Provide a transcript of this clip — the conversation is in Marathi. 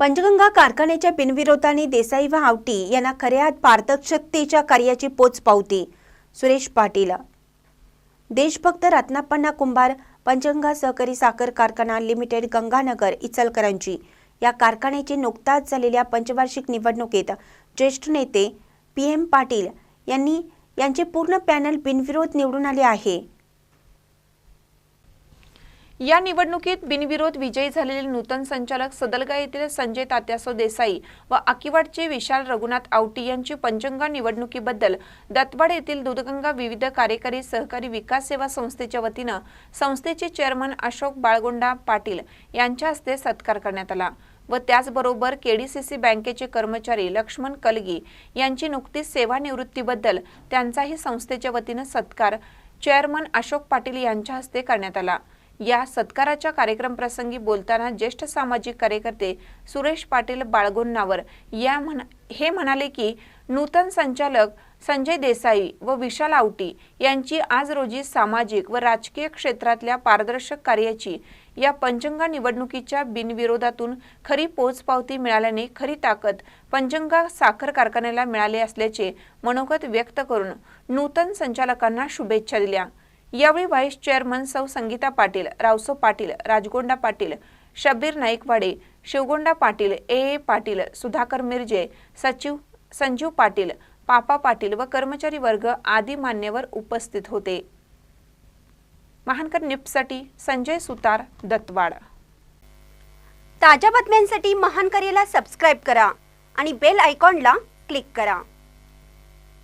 पंचगंगा कारखान्याच्या बिनविरोधाने देसाई व आवटी यांना खऱ्या पारदर्शकतेच्या कार्याची पोच पावती. सुरेश पाटील. देशभक्त रत्नापन्ना कुंभार पंचगंगा सहकारी साखर कारखाना लिमिटेड गंगानगर इचलकरंजी या कारखान्याची नुकताच झालेल्या पंचवार्षिक निवडणुकीत ज्येष्ठ नेते पी एम पाटील यांनी यांचे पूर्ण पॅनल बिनविरोध निवडून आले आहे. या निवडणुकीत बिनविरोध विजयी झालेले नूतन संचालक सदलगा येथील संजय तात्यासो देसाई व आकिवाडचे विशाल रघुनाथ आवटी यांची पंचंगा निवडणुकीबद्दल दत्तवाड येथील दूधगंगा विविध कार्यकारी सहकारी विकास सेवा संस्थेच्या वतीनं संस्थेचे चेअरमन अशोक बाळगोंडा पाटील यांच्या हस्ते सत्कार करण्यात आला व त्याचबरोबर केडीसीसी बँकेचे कर्मचारी लक्ष्मण कलगी यांची नुकतीच सेवानिवृत्तीबद्दल त्यांचाही संस्थेच्या वतीनं सत्कार चेअरमन अशोक पाटील यांच्या हस्ते करण्यात आला. या सत्काराच्या कार्यक्रम प्रसंगी बोलताना ज्येष्ठ सामाजिक कार्यकर्ते सुरेश पाटील बाळगुन्नावर या म्हण हे म्हणाले की नूतन संचालक संजय देसाई व विशाल आवटी यांची आज रोजी सामाजिक व राजकीय क्षेत्रातल्या पारदर्शक कार्याची या पंचंगा निवडणुकीच्या बिनविरोधातून खरी पोचपावती मिळाल्याने खरी ताकद पंचंगा साखर कारखान्याला मिळाले असल्याचे मनोगत व्यक्त करून नूतन संचालकांना शुभेच्छा दिल्या. यावेळी व्हाईस चेअरमन सौ संगीता पाटील रावसो पाटील राजगोंडा पाटील शब्बीर नाईकवाडे शिवगोंडा पाटील ए. ए. पाटील सुधाकर मिरजे सचिव संजीव पाटील पापा पाटील व कर्मचारी वर्ग आदी मान्यवर उपस्थित होते. महानकर निपसाठी संजय सुतार दत्तवाड. ताज्या बातम्यांसाठी महानकरेला सबस्क्राईब करा आणि बेल आयकॉनला क्लिक करा.